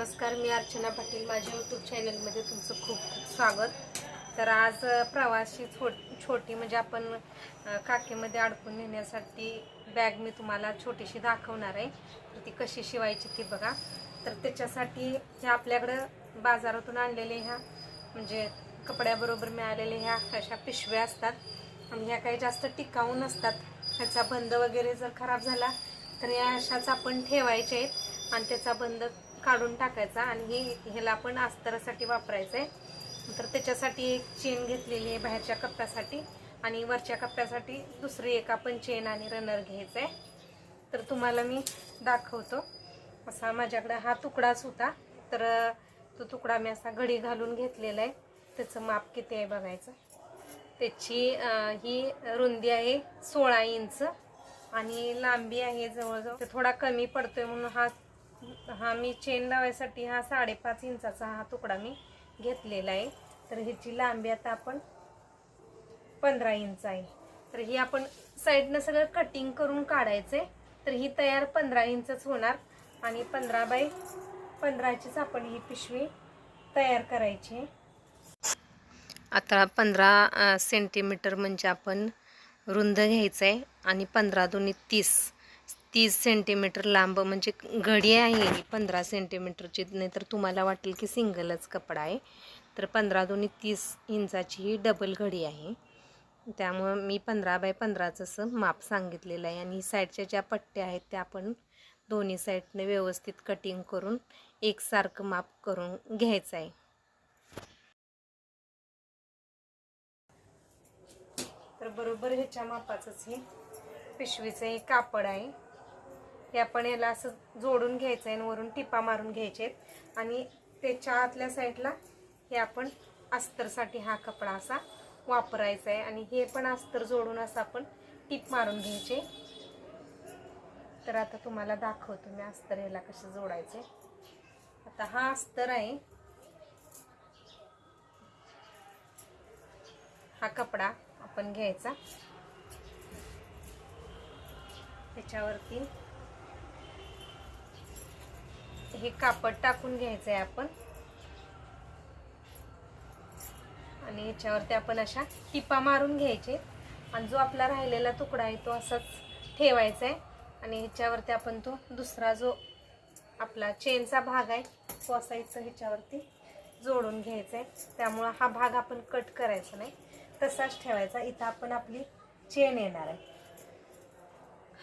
नमस्कार मी अर्चना पाटील. माझ्या यूट्यूब चॅनलमध्ये तुमचं खूप खूप स्वागत. तर आज प्रवासी छो छोटी म्हणजे आपण काकेमध्ये अडकून नेण्यासाठी बॅग मी तुम्हाला छोटीशी दाखवणार आहे. तर ती कशी शिवायची ती बघा. तर त्याच्यासाठी ह्या आपल्याकडं बाजारातून आणलेले ह्या म्हणजे कपड्याबरोबर मिळालेल्या ह्या अशा पिशव्या असतात. आणि ह्या काही जास्त टिकाऊ नसतात. ह्याचा बंद वगैरे जर खराब झाला तर या अशाच आपण ठेवायचे आहेत. आणि त्याचा बंद काढून टाकायचा आणि ही ह्याला आपण अस्तरासाठी वापरायचं आहे तर त्याच्यासाठी एक चेन घेतलेली आहे बाहेरच्या कप्प्यासाठी आणि वरच्या कप्प्यासाठी दुसरी एक आपण चेन आणि रनर घ्यायचं आहे तर तुम्हाला मी दाखवतो. असा माझ्याकडे हा तुकडाच होता. तर तो तुकडा मी असा घडी घालून घेतलेला आहे. त्याचं माप किती आहे बघायचं. त्याची ही रुंदी आहे सोळा इंच आणि लांबी आहे जवळजवळ. ते थोडा कमी पडतोय म्हणून हा हा मी चेन लावायसाठी हा साडेपाच इंचाचा हा तुकडा मी घेतलेला आहे. तर ह्याची लांबी आता आपण पंधरा इंच आहे. तर ही आपण साईडनं सगळं कटिंग करून काढायचे तर ही तयार पंधरा इंचच होणार आणि पंधरा बाय पंधराचीच आपण ही पिशवी तयार करायची आहे. आता पंधरा सेंटीमीटर म्हणजे आपण रुंद घ्यायचं आहे आणि पंधरा दोन्ही तीस तीस सेंटीमीटर लांब म्हणजे घडी आहे ही पंधरा सेंटीमीटरची नाहीतर तुम्हाला वाटेल की सिंगलच कपडा आहे. तर पंधरा दोन्ही तीस इंचाची ही डबल घडी आहे. त्यामुळं मी पंधरा बाय पंधराचं असं माप सांगितलेलं आहे. आणि साईडच्या ज्या पट्ट्या आहेत त्या आपण दोन्ही साईडने व्यवस्थित कटिंग करून एकसारखं माप करून घ्यायचं आहे. तर बरोबर ह्याच्या मापाचंच हे पिशवीचं हे कापड आहे. हे आपण याला असं जोडून घ्यायचं आहे आणि वरून टिपा मारून घ्यायचे आहेत. आणि त्याच्या आतल्या साईडला हे आपण अस्तरसाठी हा कपडा असा वापरायचा आहे आणि हे पण अस्तर जोडून असं आपण टीप मारून घ्यायचे. तर आता तुम्हाला दाखवतो मी अस्तर ह्याला कसे जोडायचे. आता हा अस्तर आहे. हा कपडा आपण घ्यायचा. त्याच्यावरती हे कापड टाकून घ्यायचं आहे आपण. आणि ह्याच्यावरती आपण अशा टिपा मारून घ्यायचे. आणि जो आपला राहिलेला तुकडा आहे तो असाच ठेवायचा आहे आणि ह्याच्यावरती आपण तो दुसरा जो आपला चेनचा भाग आहे तो असा इथं ह्याच्यावरती जोडून घ्यायचा आहे त्यामुळं हा भाग आपण कट करायचा नाही. तसाच ठेवायचा. इथं आपण आपली चेन येणार आहे.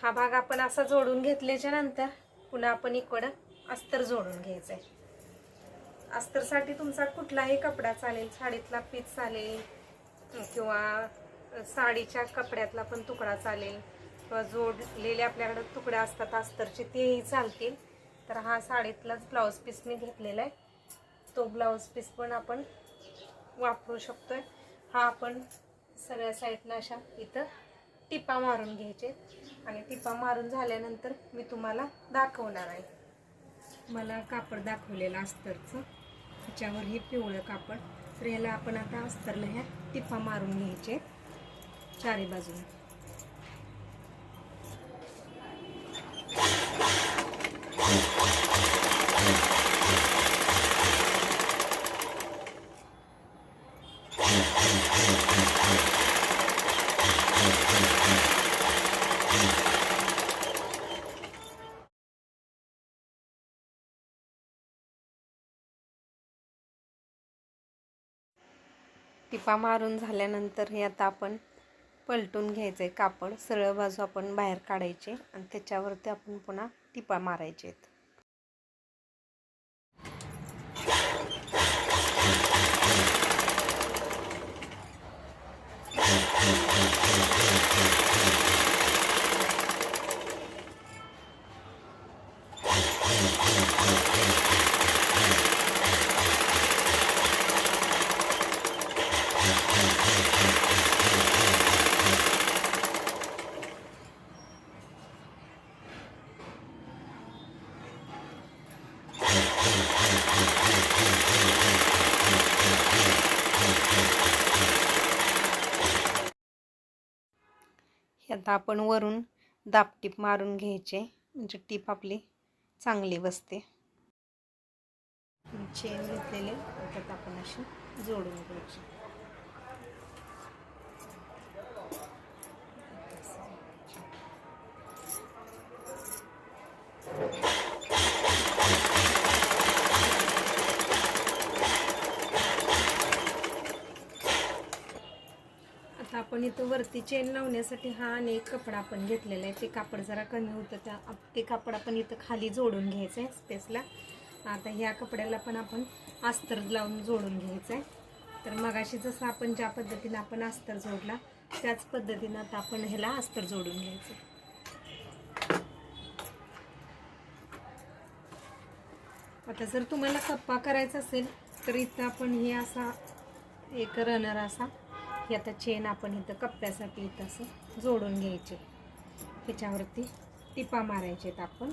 हा भाग आपण असा जोडून घेतल्याच्या नंतर पुन्हा आपण इकडं अस्तर जोडून घ्यायचं आहे अस्तरसाठी तुमचा कुठलाही कपडा चालेल साडीतला पीस चालेल किंवा साडीच्या कपड्यातला पण तुकडा चालेल किंवा जोडलेले आपल्याकडे तुकडे असतात अस्तरचे तेही चालतील. तर हा साडीतलाच ब्लाऊज पीस मी घेतलेला आहे. तो ब्लाऊज पीस पण आपण वापरू शकतो आहे हा आपण सगळ्या साईडनं अशा इथं टिपा मारून घ्यायचे. आणि टिपा मारून झाल्यानंतर मी तुम्हाला दाखवणार आहे. मला कापड दाखवलेलं अस्तरचं. त्याच्यावर हे पिवळं कापड. तर ह्याला आपण आता अस्तरला ह्या टिपा मारून घ्यायचे. चारी बाजूने. टिपा मारून झाल्यानंतर हे आता आपण पलटून घ्यायचं आहे कापड सरळ बाजू आपण बाहेर काढायचे आणि त्याच्यावरती आपण पुन्हा टिपा मारायचे आहेत आता आपण वरून दाबटीप मारून घ्यायचे. म्हणजे टीप आपली चांगली बसते. चेन घेतलेले. त्यात आपण अशी जोडून घ्यायची. आता आपण इथं वरती चेन लावण्यासाठी हा आणि एक कपडा आपण घेतलेला आहे. ते कापड जरा कमी होतं त्या ते कापड आपण इथं खाली जोडून घ्यायचं आहे स्पेसला आता ह्या कपड्याला पण आपण अस्तर लावून जोडून घ्यायचं आहे. तर मगाशी जसं आपण ज्या पद्धतीनं आपण अस्तर जोडला त्याच पद्धतीनं आता आपण ह्याला अस्तर जोडून घ्यायचं आता जर तुम्हाला कप्पा करायचा असेल तर इथं आपण हे असा एक रनर असा ही आता चेन आपण इथं कप्प्यासाठी इथं असं जोडून घ्यायचे. ह्याच्यावरती टिपा मारायचे आहेत आपण.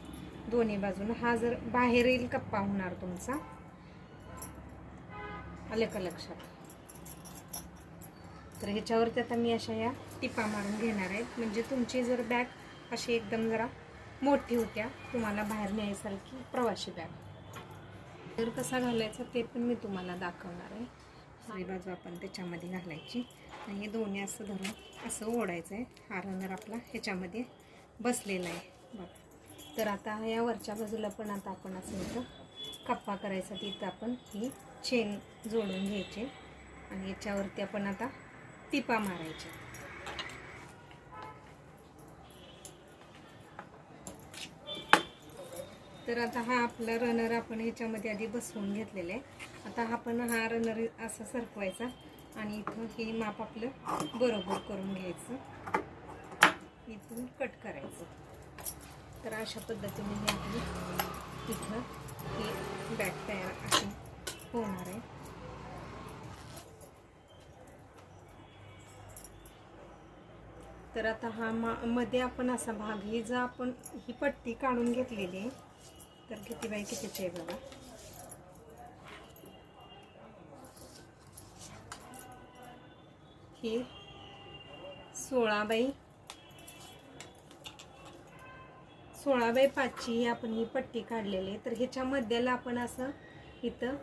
दोन्ही बाजूनं हा जर बाहेरील कप्पा होणार तुमचा. आले का लक्षात? तर ह्याच्यावरती आता मी अशा या टिपा मारून घेणार आहेत म्हणजे तुमची जर बॅग अशी एकदम जरा मोठी होत्या तुम्हाला बाहेर न्यायसारखी प्रवासी बॅग. तर कसा घालायचा ते पण मी तुम्हाला दाखवणार आहे. बाजू आपण त्याच्यामध्ये घालायची. आणि हे दोन्ही असं धरून असं ओढायचं आहे हा रनर आपला ह्याच्यामध्ये बसलेला आहे. बघा. तर आता या वरच्या बाजूला पण आता आपण असं इथं कप्पा करायसाठी इथं आपण ही चेन जोडून घ्यायची. आणि याच्यावरती आपण आता टिपा मारायच्या तर आता हा आपला रनर आपण ह्याच्यामध्ये आधी बसवून घेतलेला आहे. आता आपण हा रनर असा सरकवायचा. आणि इथं हे माप आपलं बरोबर करून घ्यायचं. इथून कट करायचं. तर अशा पद्धतीने हे आपली इथं ही बॅग तयार अशी होणार आहे. तर आता हा मा मध्ये आपण असा भाग ही जर आपण ही पट्टी काढून घेतलेली आहे तर किती बाय कितीची आहे बघा. हे सोळा बाई सोळा बाय पाचची आपण ही पट्टी काढलेली आहे. तर ह्याच्या मध्याला आपण असं इथं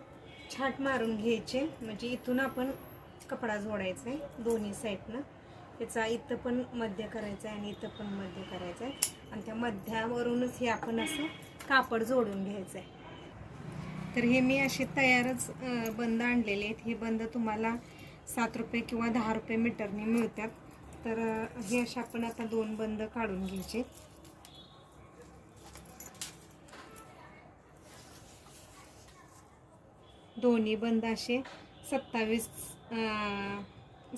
छाट मारून घ्यायचे. म्हणजे इथून आपण कपडा जोडायचा आहे दोन्ही साईडनं. त्याचा इथं पण मध्य करायचं आहे आणि इथं पण मध्य करायचं आहे. आणि त्या मध्यावरूनच हे आपण असं कापड जोडून घ्यायचं आहे. तर हे मी असे तयारच बंद आणलेले आहेत. हे बंद तुम्हाला सात रुपये किंवा दहा रुपये मीटरने मिळतात. तर हे असे आपण आता दोन बंद काढून घ्यायचे. दोन्ही बंद असे सत्तावीस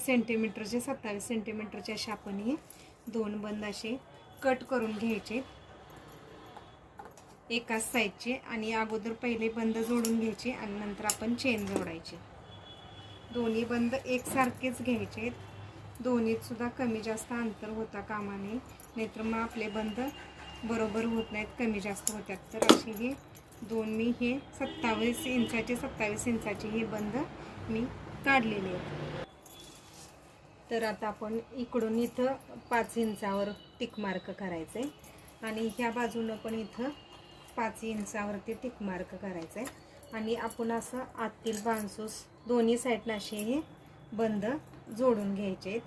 सेंटीमीटरचे सत्तावीस सेंटीमीटरचे असे आपण हे दोन बंद असे कट करून घ्यायचे. एकाच साईजचे आणि अगोदर पहिले बंद जोडून घ्यायचे आणि नंतर आपण चेन जोडायचे. दोन्ही बंद एकसारखेच घ्यायचे. दोन्हीत सुद्धा कमी जास्त अंतर होता कामा नये नाहीतर मग आपले बंद बरोबर होत नाहीत कमी जास्त होतात तर असे हे दोन मी हे सत्तावीस इंचाचे सत्तावीस इंचाचे हे बंद मी काढलेले आहेत. तर आता आपण इकडून इथं पाच इंचावर टिक मार्क करायचं. आहे आणि ह्या बाजूनं पण इथं पाच इंचावरती टिक मार्क करायचं. आहे आणि आपण असं आतील बांसूस दोन्ही साईडला असे हे बंद जोडून घ्यायचे आहेत.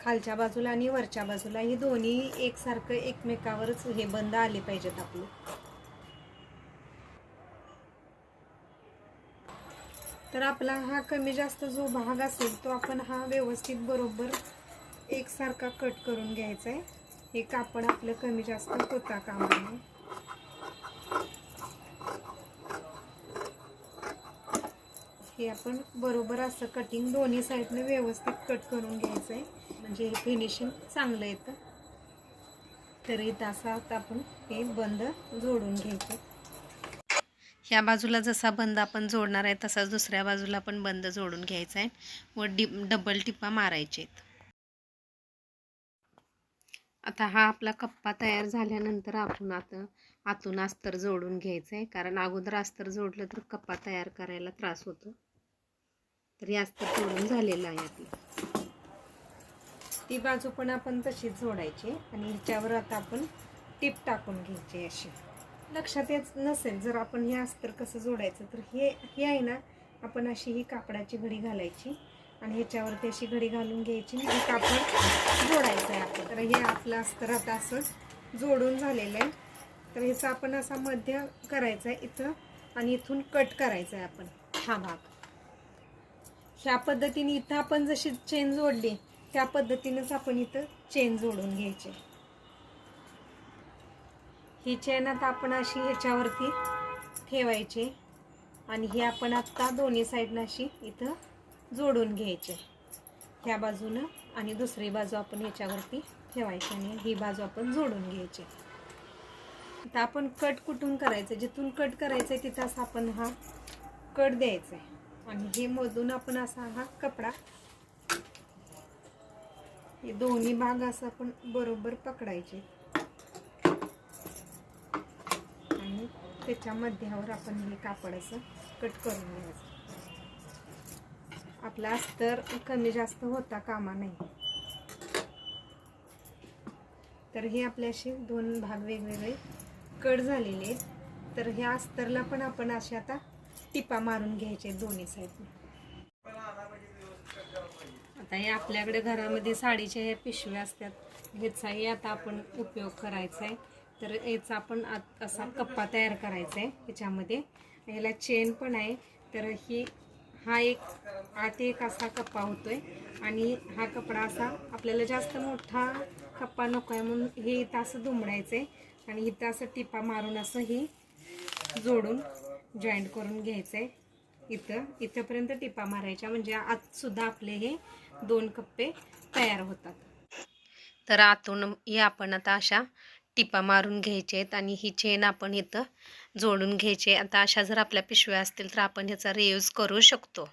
खालच्या बाजूला आणि वरच्या बाजूला हे दोन्ही एकसारखं एकमेकावरच हे बंद आले पाहिजेत आपले. तर आपला हा कमी जास्त जो भाग असेल तो आपण हा व्यवस्थित बरोबर एकसारखा कट करून घ्यायचा आहे. हे कापड आपलं कमी जास्त होता कामा हे आपण बरोबर असं कटिंग दोन्ही साईडने व्यवस्थित कट करून घ्यायचं आहे म्हणजे हे फिनिशिंग चांगलं येतं. तर इथं असं आता आपण हे बंद जोडून घ्यायचं. ह्या बाजूला जसा बंद आपण जोडणार आहे तसाच दुसऱ्या बाजूला पण बंद जोडून घ्यायचा आहे व डि डबल टिपा मारायचे आहेत. आता हा आपला कप्पा तयार झाल्यानंतर आपण आता आतून अस्तर जोडून घ्यायचं आहे कारण अगोदर अस्तर जोडलं तर कप्पा तयार करायला त्रास होतो. तर हे तोडून झालेलं आहे आपलं. ती बाजू पण आपण तशीच जोडायची आणि ह्याच्यावर आता आपण टीप टाकून घ्यायची अशी. लक्षात येत नसेल जर आपण हे अस्तर कसं जोडायचं तर हे हे आहे ना आपण अशी ही कापडाची घडी घालायची आणि ह्याच्यावरती अशी घडी घालून घ्यायची आणि हे कापड जोडायचं आहे आपण तर हे आपलं अस्तर आता असं जोडून झालेलं आहे. तर ह्याचा आपण असा मध्य करायचा आहे इथं आणि इथून कट करायचा आहे आपण हा भाग. ह्या पद्धतीने इथं आपण जशी चेन जोडली त्या पद्धतीनेच आपण इथं चेन जोडून घ्यायची. ही चेन आता आपण अशी ह्याच्यावरती ठेवायची आणि ही आपण आत्ता दोन्ही साईडनं अशी इथं जोडून घ्यायचे. ह्या बाजूनं आणि दुसरी बाजू आपण ह्याच्यावरती ठेवायची आणि ही बाजू आपण जोडून घ्यायची. आता आपण कट कुठून करायचं? जिथून कट करायचं आहे तिथं असं आपण हा कट द्यायचा आहे आणि हे मधून आपण असा हा कपडा हे दोन्ही भाग असं आपण बरोबर पकडायचे. आणि त्याच्या मध्यावर आपण हे कापड असं कट करून घ्यायचं. आपला अस्तर कमी जास्त होता कामा नाही तर हे आपल्याशी दोन भाग वेगवेगळे कट झालेले आहेत. तर ह्या अस्तरला पण आपण असे आता टिपा मारून घ्यायचे दोन्ही साईड आता हे आपल्याकडे घरामध्ये साडीच्या ह्या पिशव्या असतात. ह्याचाही आता आपण उपयोग करायचा आहे तर याचा आपण आत असा कप्पा तयार करायचा आहे ह्याच्यामध्ये. ह्याला चेन पण आहे. तर ही हा एक आत एक असा कप्पा होतोय. आणि हा कपडा असा आपल्याला जास्त मोठा कप्पा नको आहे म्हणून हे इथं असं दुमडायचं आहे आणि इथं असं टिपा मारून असं ही जोडून जॉईंट करून घ्यायचं आहे इथं इथंपर्यंत टिपा मारायच्या. म्हणजे आत सुद्धा आपले हे दोन कप्पे तयार होतात. तर आतून हे आपण आता अशा टिपा मारून घ्यायचे आहेत आणि ही चेन आपण इथं जोडून घ्यायची. आता अशा जर आपल्या पिशव्या असतील तर आपण ह्याचा रियूज करू शकतो.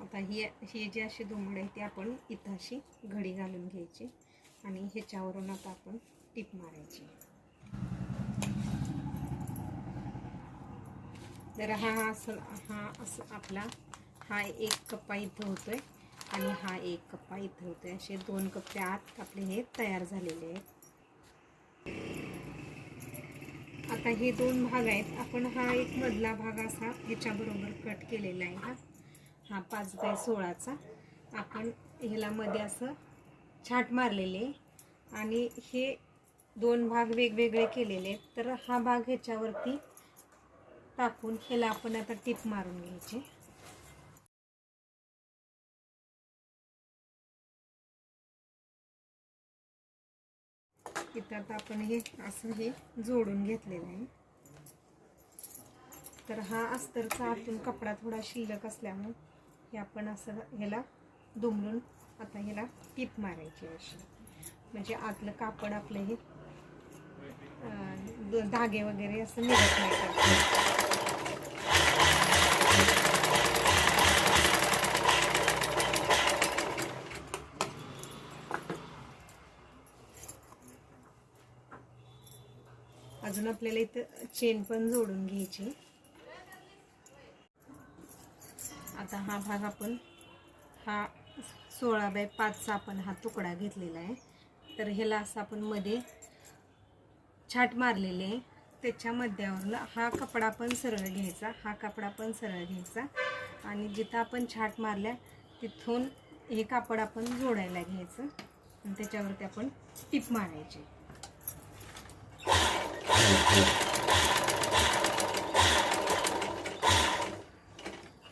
आता ही ही जी अशी दुमड आहे ती आपण इथं अशी घडी घालून घ्यायची. आणि ह्याच्यावरून आता आपण टीप मारायची. तर हा असं हा असं आपला हा एक कप्पा इथं होतोय आणि हा एक कप्पा इथं होतोय. असे दोन कप्पे आत आपले हे तयार झालेले आहेत. आता हे दोन भाग आहेत. आपण हा एक मधला भाग असा ह्याच्याबरोबर कट केलेला आहे हा. हा पाच बाय सोळाचा. आपण ह्याला मध्ये असं छाट मारलेले आहे. आणि हे दोन भाग वेगवेगळे केलेले आहेत. तर हा भाग ह्याच्यावरती टाकून ह्याला आपण आता टीप मारून घ्यायचे. इथं आता आपण हे असं हे जोडून घेतलेलं आहे. तर हा अस्तरचा आतून कपडा थोडा शिल्लक असल्यामुळे हे आपण असं ह्याला दुमडून आता ह्याला टीप मारायची अशी. म्हणजे आतलं कापड आपलं हे धागे वगैरे असं निघत नाही का अजून आपल्याला इथं चेन पण जोडून घ्यायची. आता हा भाग आपण हा सोळा बाय पाचचा आपण हा तुकडा घेतलेला आहे. तर ह्याला असं आपण मध्ये छाट मारलेले आहे. त्याच्या मध्यावरनं हा कपडा पण सरळ घ्यायचा हा कपडा पण सरळ घ्यायचा आणि जिथं आपण छाट मारल्या तिथून हे कापड आपण जोडायला घ्यायचं आणि त्याच्यावरती आपण टिप मारायची.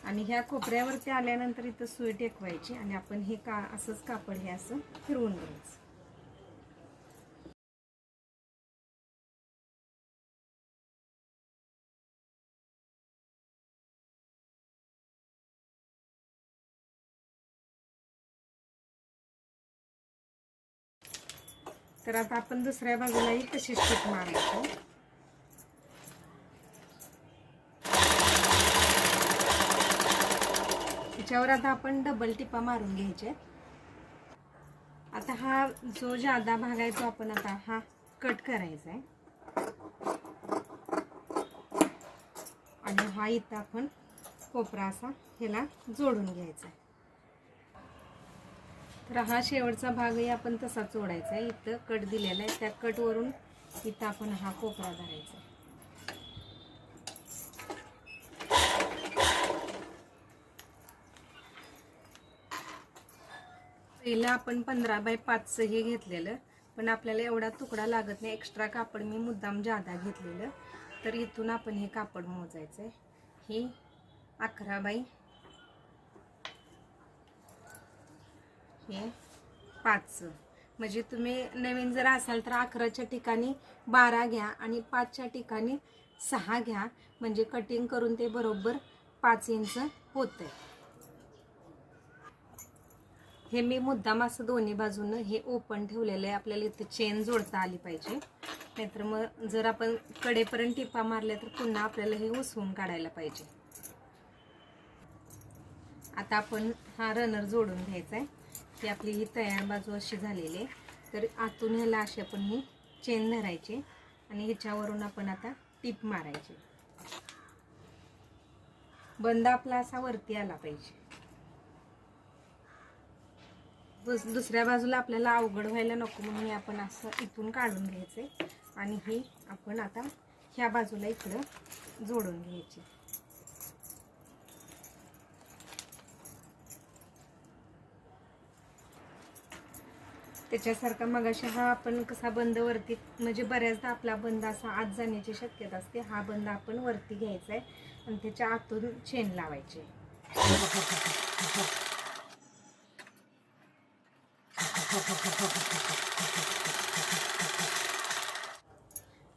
आणि ह्या कोपऱ्यावरती आल्यानंतर इथं सुई टेकवायची आणि आपण हे का असंच कापड हे असं फिरवून घ्यायचं. तर आता आपण दुसऱ्या बाजूलाही तशीच टीप मारायचं. त्याच्यावर आता आपण डबल टिपा मारून घ्यायचे. आता हा जो जादा भाग आहे तो आपण आता हा कट करायचा आहे. आणि हा इथं आपण कोपरा असा ह्याला जोडून घ्यायचा आहे. तर हा शेवटचा भागही आपण तसाच जोडायचा आहे. इथं कट दिलेला आहे. त्या कटवरून इथं आपण हा कोपरा धरायचा पहिलं आपण पंधरा बाय पाचचं हे घेतलेलं पण आपल्याला एवढा तुकडा लागत नाही. एक्स्ट्रा कापड मी मुद्दाम जादा घेतलेलं. तर इथून आपण हे कापड मोजायचं आहे ही अकरा बाई हे पाच म्हणजे तुम्ही नवीन जर असाल तर अकराच्या ठिकाणी बारा घ्या आणि पाचच्या ठिकाणी सहा घ्या. म्हणजे कटिंग करून ते बरोबर पाच इंच होतं हे मी मुद्दाम असं दोन्ही बाजूनं हे ओपन ठेवलेलं आहे. आपल्याला इथं चेन जोडता आली पाहिजे. नाहीतर मग जर आपण कडेपर्यंत टिपा मारल्या तर पुन्हा आपल्याला हे उसवून काढायला पाहिजे. आता आपण हा रनर जोडून घ्यायचा आहे ती आपली ही तयार बाजू अशी झालेली आहे. तर आतून ह्याला अशी आपण ही चेन धरायची आणि ह्याच्यावरून आपण आता टीप मारायची. बंद आपला असा वरती आला पाहिजे. दुस दुसऱ्या बाजूला आपल्याला अवघड व्हायला नको म्हणून हे आपण असं इथून काढून घ्यायचे आणि हे आपण आता ह्या बाजूला इकडं जोडून घ्यायचे. त्याच्यासारखा मग अशा हा आपण कसा बंद वरती म्हणजे बऱ्याचदा आपला बंद असा आत जाण्याची शक्यता असते. हा बंद आपण वरती घ्यायचा आहे आणि त्याच्या आतून चेन लावायची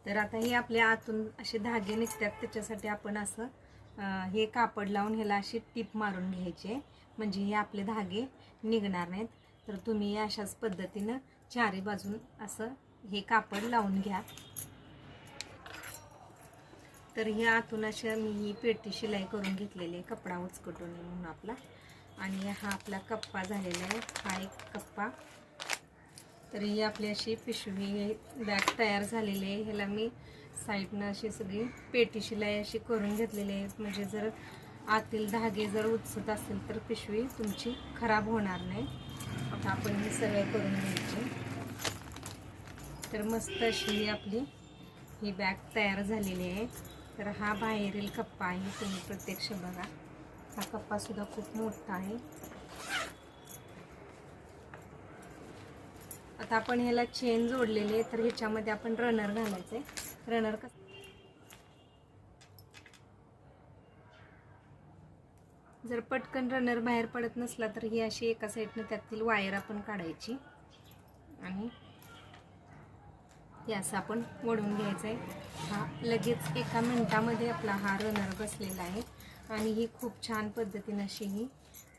तर आता हे आपल्या आतून असे धागे निघतात. त्याच्यासाठी आपण असं हे कापड लावून ह्याला अशी टीप मारून घ्यायचे म्हणजे हे आपले धागे निघणार नाहीत. तर तुम्ही अशाच पद्धतीनं चारी बाजून असं हे कापड लावून घ्या. तर हे आतून अशा मी ही पेटी शिलाई करून घेतलेली आहे कपडा उचकटून म्हणून आपला. आणि हा आपला कप्पा झालेला आहे हा एक कप्पा. तर ही आपली अशी पिशवी बॅग तयार झालेली आहे ह्याला मी साईडनं अशी सगळी पेटी शिलाई अशी करून घेतलेली आहे. म्हणजे जर आतील धागे जर उचत असेल तर पिशवी तुमची खराब होणार नाही. आता आपण हे सगळं करून घ्यायचे. तर मस्त अशी आपली ही बॅग तयार झालेली आहे. तर हा बाहेरील कप्पा आहे तुम्ही प्रत्यक्ष बघा. हा कप्पा सुद्धा खूप मोठा आहे. आता आपण ह्याला चेन जोडलेली आहे तर ह्याच्यामध्ये आपण रनर घालायचं. आहे रनर कसं जर पटकन रनर बाहेर पडत नसला तर ही अशी एका साईडनं त्यातील वायर आपण काढायची. आणि हे असं आपण वडून घ्यायचं आहे हा लगेच एका मिनटामध्ये आपला हा रनर बसलेला आहे. आणि ही खूप छान पद्धतीनं अशी ही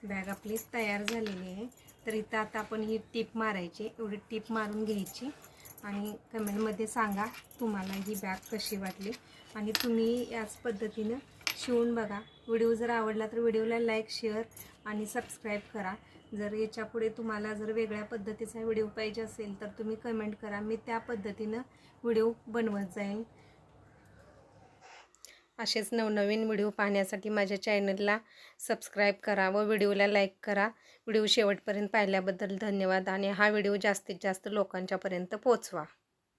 बॅग आपली तयार झालेली आहे. तर इथं आता आपण ही टीप मारायची. एवढी टीप मारून घ्यायची. आणि कमेंटमध्ये सांगा तुम्हाला ही बॅग कशी वाटली. आणि तुम्ही याच पद्धतीनं शिवून बघा. व्हिडिओ जर आवडला तर व्हिडिओला लाईक शेअर आणि सबस्क्राईब करा. जर याच्यापुढे तुम्हाला जर वेगळ्या पद्धतीचा व्हिडिओ पाहिजे असेल तर तुम्ही कमेंट करा. मी त्या पद्धतीनं व्हिडिओ बनवत जाईन. असेच नवनवीन व्हिडिओ पाहण्यासाठी माझ्या चॅनलला सबस्क्राईब करा व व्हिडिओला लाईक करा. व्हिडिओ शेवटपर्यंत पाहिल्याबद्दल धन्यवाद आणि हा व्हिडिओ जास्तीत जास्त लोकांच्यापर्यंत पोचवा